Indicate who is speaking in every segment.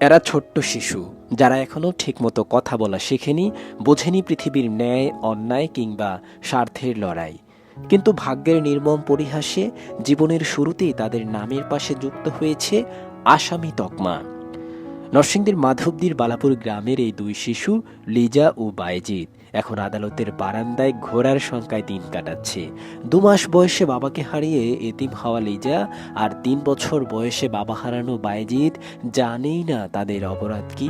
Speaker 1: এরা ছোট্ট শিশু, যারা এখনও ঠিকমতো কথা বলা শেখেনি, বোঝেনি পৃথিবীর ন্যায়, অন্যায় কিংবা স্বার্থের লড়াই। কিন্তু ভাগ্যের নির্মম পরিহাসে জীবনের শুরুতেই তাদের নামের পাশে যুক্ত হয়েছে আসামি তকমা। নরসিংদীর মাধবদীর বালাপুর গ্রামের এই দুই শিশু লিজা ও বায়েজিৎ এখন আদালতের বারান্দায় ঘোড়ার সংখ্যায় দিন কাটাচ্ছে। দু মাস বয়সে বাবাকে হারিয়ে এতিম হওয়া লিজা আর তিন বছর বয়সে বাবা হারানো বায়েজিৎ জানেই না তাদের অপরাধ কি।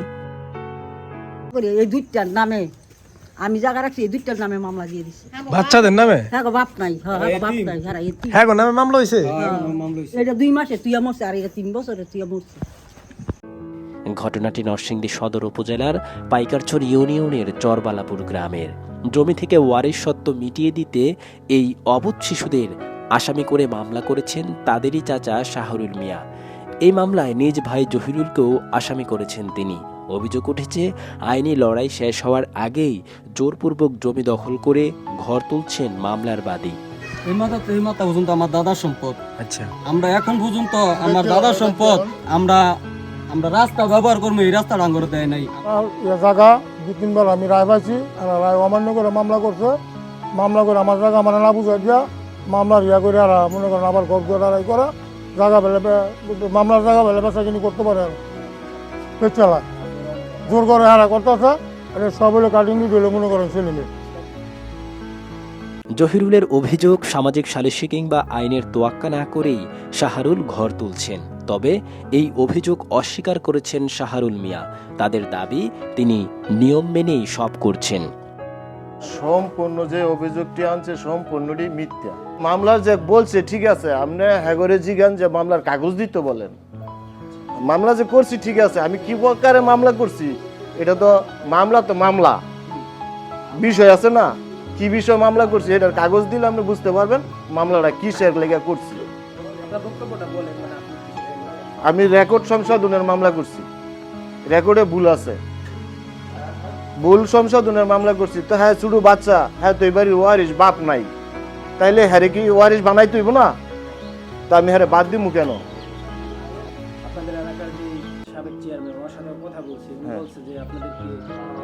Speaker 2: এই দুইটার নামে আমি জায়গা রাখছি এই দুইটার নামে মামলা দিয়ে দিছি।
Speaker 3: বাচ্চাদের নামে?
Speaker 2: হ্যাঁ গো বাপ নাই হ্যাঁ হ্যাঁ বাপ নাই হ্যাঁ
Speaker 3: হ্যাঁ গো নামে মামলা হয়েছে
Speaker 2: এটা দুই মাসে তুই মরছে আর এটা তিন বছরে তুই মরছে
Speaker 1: ঘটনাটি নরসিংদী সদর উপজেলার পাইকারচর ইউনিয়নের চরবালাপুর গ্রামের। জমি থেকে ওয়ারিশ সত্ত্ব মিটিয়ে দিতে এই অবুধ শিশুদের আসামি করে মামলা করেছেন তাদেরই চাচা শাহরুল মিয়া। এই মামলায় নিজ ভাই জহিরুলকেও আসামি করেছেন তিনি। অভিযোগ উঠেছে আইনি লড়াই শেষ হওয়ার আগেই জোরপূর্বক জমি দখল করে ঘর তুলছেন মামলার বাদী।
Speaker 4: এই মাথা এই মাথা পর্যন্ত আমার দাদার সম্পদ।
Speaker 3: আচ্ছা।
Speaker 4: আমরা এখন পর্যন্ত আমার দাদার সম্পদ আমরা আমরা রাস্তা ব্যবহার করব এই রাস্তা ডাঙ্গর দেয় নাই।
Speaker 5: জায়গা দু তিনবার আমি রায় পাইছি আর রায় অমান্য করে মামলা করছে। মামলা করে আমার জায়গা মানে না বুঝাই দিয়া মামলার ইয়া করে আর মনে করেন আবার ঘর দিয়ে লড়াই করা। জায়গা বেলে মামলার জায়গা বেলে বেচা কিনি করতে পারে আর পেট চালায় জোর করে হারা করতেছে আর সব হলে কাটিং দিলে মনে করেন ছেলে মেয়ে।
Speaker 1: জহিরুলের অভিযোগ সামাজিক সালিসি কিংবা আইনের তোয়াক্কা না করেই শাহরুল ঘর তুলছেন। তবে এই অভিযোগ অস্বীকার করেছেন শাহারুল মিয়া। তাদের দাবি তিনি নিয়ম মেনেই সব করছেন।
Speaker 6: সম্পূর্ণ যে অভিযোগটি আনছে সম্পূর্ণটি মিথ্যা। মামলার যে বলছে ঠিক আছে আপনি হ্যাগরে জিগান যে মামলার কাগজ দিতে বলেন। মামলা যে করছি ঠিক আছে আমি কি প্রকারে মামলা করছি? এটা তো মামলা তো মামলা। বিষয় আছে না? কি বিষয় মামলা করছি? এটার কাগজ দিলে আপনি বুঝতে পারবেন মামলাটা কিসের লেগে করছি। আমি রেকর্ড সংশোধনের মামলা করছি। রেকর্ডে ভুল আছে। ভুল সংশোধনের মামলা করছি। তো হ্যাঁ ছোট বাচ্চা হ্যাঁ তো এবারই ওয়ারিস বাপ নাই। তাইলে হ্যারে কি ওয়ারিস বানাই তুইব না? তা আমি হ্যারে বাদ দিমু কেন?
Speaker 7: আপনাদের এলাকার যে সাবেক চেয়ারম্যান ওর সাথে কথা বলছি। উনি
Speaker 6: হ্যাঁ।
Speaker 7: বলছে যে আপনাদের কি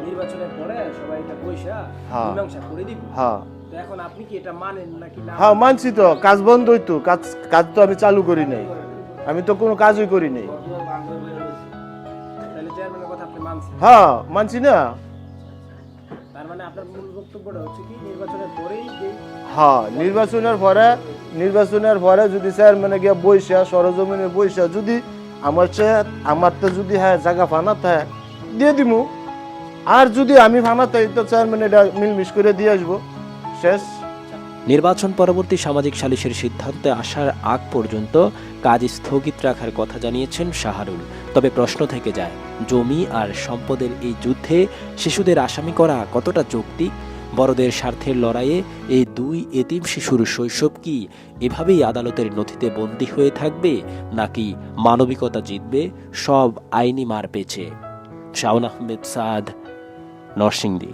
Speaker 7: নির্বাচনের পরে সবাই এটা পয়সা
Speaker 6: হ্যাঁ।
Speaker 7: মীমাংসা করে দিব।
Speaker 6: হ্যাঁ।
Speaker 7: তো এখন আপনি কি এটা মানেন নাকি না
Speaker 6: হ্যাঁ মানছি তো। কাজ বন্ধ হইতো কাজ কাজ তো আমি চালু করি নাই। আমি তো কোনো কাজই করি নাই। হ্যাঁ মানছি না।
Speaker 7: মানে
Speaker 6: হ্যাঁ নির্বাচনের পরে নির্বাচনের পরে যদি স্যার মানে গিয়া বৈশা সরজমিনে বৈশা যদি আমার সে আমার তো যদি হ্যাঁ জায়গা ফানা থাকে দিয়ে দিমু। আর যদি আমি ফানা তাই তো স্যার মানে এটা মিলমিশ করে দিয়ে আসব। শেষ।
Speaker 1: নির্বাচন পরবর্তী সামাজিক সালিসের সিদ্ধান্তে আসার আগ পর্যন্ত কাজ স্থগিত রাখার কথা জানিয়েছেন শাহরুল। তবে প্রশ্ন থেকে যায়, জমি আর সম্পদের এই যুদ্ধে শিশুদের আসামি করা কতটা যৌক্তিক? বড়দের স্বার্থের লড়াইয়ে এই দুই এতিম শিশুর শৈশব কি এভাবেই আদালতের নথিতে বন্দী হয়ে থাকবে নাকি মানবিকতা জিতবে? সব আইনি মার পেছে। শাওন আহমেদ সাদ, নরসিংদী।